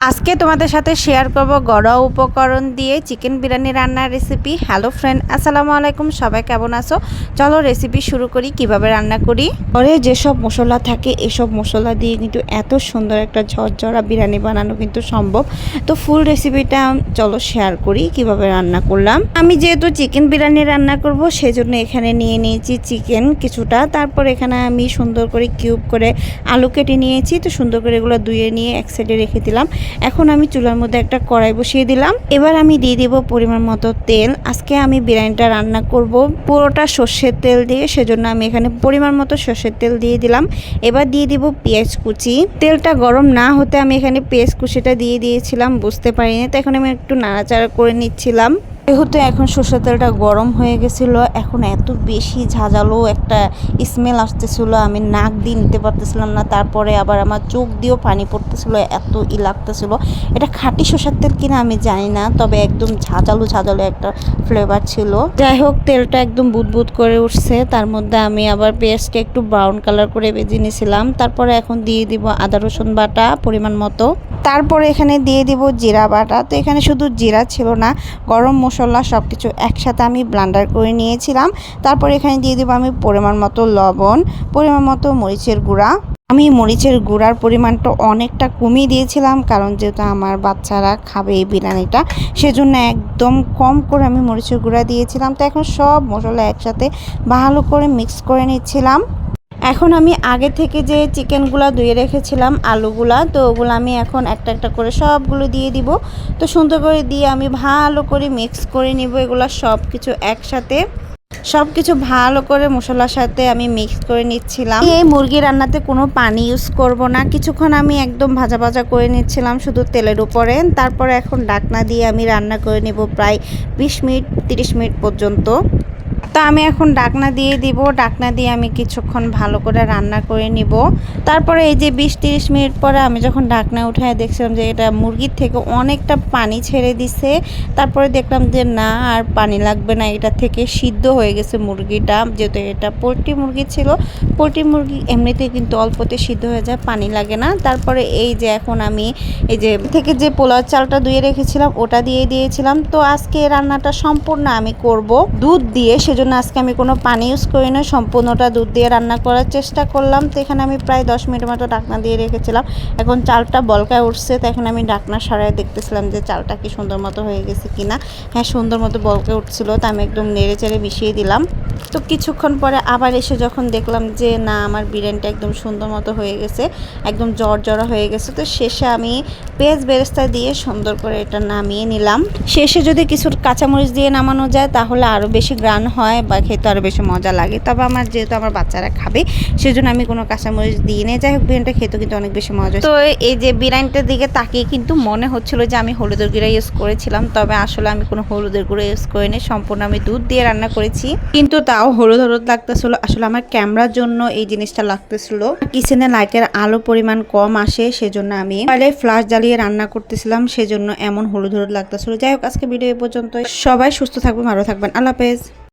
আজকে তোমাদের সাথে শেয়ার করব ঘরোয়া উপকরণ দিয়ে চিকেন বিরিয়ানি রান্নার রেসিপি হ্যালো ফ্রেন্ড আসসালামু আলাইকুম, সবাই কেমন আছো? চলো রেসিপি শুরু করি, কীভাবে রান্না করি? ঘরে যেসব মশলা থাকে, এসব মশলা দিয়ে কিন্তু এত সুন্দর একটা ঝরঝরা বিরিয়ানি বানানো কিন্তু সম্ভব। তো ফুল রেসিপিটা চলো শেয়ার করি, কীভাবে রান্না করলাম। আমি যেহেতু চিকেন বিরিয়ানি রান্না করব, সেজন্য এখানে নিয়ে নিয়েছি চিকেন কিছুটা। তারপর এখানে আমি সুন্দর করে কিউব করে আলু কেটে নিয়েছি। তো সুন্দর করে এগুলো ধুয়ে নিয়ে এক সাইডে রেখে দিলাম। এখন আমি চুলার মধ্যে একটা কড়াই বসিয়ে দিলাম। এবার আমি দিয়ে দেব পরিমাণ মতো তেল। আজকে আমি বিরিয়ানিটা রান্না করব পুরোটা সর্ষের তেল দিয়ে, সেজন্য আমি এখানে পরিমাণ মতো সর্ষের তেল দিয়ে দিলাম। এবার দিয়ে দিব পেঁয়াজ কুচি। তেলটা গরম না হতে আমি এখানে পেঁয়াজ কুচিটা দিয়ে দিয়েছিলাম, বুঝতে পারিনি। তো এখন আমি একটু নাড়াচাড়া করে নিচ্ছিলাম। যেহেতু এখন সর্ষের তেলটা গরম হয়ে গেছিল, এখন এত বেশি ঝাঁঝালো একটা স্মেল আসতেছিল, আমি নাক দিয়ে নিতে পারতেছিলাম না, তারপরে আবার আমার চোখ দিয়েও পানি পড়তেছিল, এত ই লাগতেছিল। এটা খাঁটি সর্ষের তেল কিনা আমি জানি না, তবে একদম ঝাঁঝালো ঝাঁঝালো একটা ফ্লেভার ছিল। যাই হোক, তেলটা একদম বুদবুদ করে উঠছে, তার মধ্যে আমি আবার পেঁয়াজটা একটু ব্রাউন কালার করে ভেজে নিয়েছিলাম তারপরে এখন দিয়ে দিব আদা রসুন বাটা পরিমাণ মতো। তারপরে এখানে দিয়ে দিব জিরা বাটা। তো এখানে শুধু জিরা ছিল না, গরম মশলা সব কিছু একসাথে আমি ব্লান্ডার করে নিয়েছিলাম। তারপর এখানে দিয়ে দিব আমি পরিমাণ মতো লবণ, পরিমাণ মতো মরিচের গুঁড়া। আমি মরিচের গুঁড়ার পরিমাণটা অনেকটা কমিয়ে দিয়েছিলাম, কারণ যেহেতু আমার বাচ্চারা খাবে এই বিরিয়ানিটা, সেজন্য একদম কম করে আমি মরিচের গুঁড়া দিয়েছিলাম। তো এখন সব মশলা একসাথে ভালো করে মিক্স করে নিচ্ছিলাম। এখন আমি আগে থেকে যে চিকেনগুলো ধুয়ে রেখেছিলাম, আলুগুলা, তো ওগুলো আমি এখন একটা একটা করে সবগুলো দিয়ে দিব। তো সুন্দর করে দিয়ে আমি ভালো করে মিক্স করে নিব এগুলো সব কিছু একসাথে। সব কিছু ভালো করে মশলার সাথে আমি মিক্স করে নিচ্ছিলাম। এই মুরগি রান্নাতে কোনো পানি ইউজ করব না। কিছুক্ষণ আমি একদম ভাজা ভাজা করে নিচ্ছিলাম শুধু তেলের উপরে। তারপরে এখন ডাকনা দিয়ে আমি রান্না করে নিব প্রায় বিশ মিনিট, তিরিশ মিনিট পর্যন্ত। তা আমি এখন ডাকনা দিয়ে দিব। ডাকনা দিয়ে আমি কিছুক্ষণ ভালো করে রান্না করে নিব। তারপরে এই যে বিশ তিরিশ মিনিট পরে আমি যখন ডাকনা উঠায় দেখছিলাম যে এটা মুরগির থেকে অনেকটা পানি ছেড়ে দিছে। তারপরে দেখলাম যে না, আর পানি লাগবে না। এটা থেকে সিদ্ধ হয়ে গেছে মুরগিটা। যেহেতু এটা পোলট্রি মুরগি ছিল, পোলট্রি মুরগি এমনিতে কিন্তু অল্পতে সিদ্ধ হয়ে যায়, পানি লাগে না। তারপরে এই যে এখন আমি এই যে থেকে যে পোলাও চালটা ধুয়ে রেখেছিলাম, ওটা দিয়ে দিয়েছিলাম। তো আজকে রান্নাটা সম্পূর্ণ আমি করব। দুধ দিয়ে সেজন্য আজকে আমি কোনো পানি ইউজ করি না। সম্পূর্ণটা দুধ দিয়ে রান্না করার চেষ্টা করলাম। তো এখানে আমি প্রায় দশ মিনিট মতো ডাকনা দিয়ে রেখেছিলাম। এখন চালটা বলকায় উঠছে, তো এখন আমি ডাকনা সারায় দেখতেছিলাম যে চালটা কি সুন্দর মতো হয়ে গেছে কিনা। হ্যাঁ সুন্দর মতো বলকে উঠছিল, তো আমি একদম নেড়ে চেড়ে মিশিয়ে দিলাম। তো কিছুক্ষণ পরে আবার এসে যখন দেখলাম যে না, আমার বিরিয়ানিটা একদম সুন্দর মতো হয়ে গেছে, একদম জ্বর জড়া হয়ে গেছে, তো শেষে আমি পেঁয়াজ বেরেস্তা দিয়ে সুন্দর করে এটা নামিয়ে নিলাম। শেষে যদি কিছু কাঁচামরিচ দিয়ে নামানো যায়, তাহলে আরও বেশি গ্রান হয় বা খেতে আরও বেশি মজা লাগে। তবে আমার যেহেতু আমার বাচ্চারা খাবে সেজন্য আমি কোনো কাঁচামরিচ দিই না যাই হোক বিরিয়ানিটা খেতে কিন্তু অনেক বেশি মজা তো এই যে বিরিয়ানিটার দিকে তাকিয়ে কিন্তু মনে হচ্ছিল যে আমি হলুদের গুঁড়া ইউজ করেছিলাম তবে আসলে আমি কোনো হলুদের গুঁড়ো ইউজ করিনি। সম্পূর্ণ আমি দুধ দিয়ে রান্না করেছি। কিন্তু তাও হলুদ হলুদ লাগতেছিল। আসলে আমার ক্যামেরার জন্য এই জিনিসটা লাগতেছিল। কিচেনে লাইটের আলো পরিমাণ কম আসে সেজন্য আমি মোবাইলে ফ্লাশ জ্বালিয়ে রান্না করতেছিলাম। সেজন্য এমন হলুদ হলুদ লাগতেছিল। যাই হোক আজকে ভিডিও এ পর্যন্ত সবাই সুস্থ থাকবেন ভালো থাকবেন। আল্লাহ হাফেজ।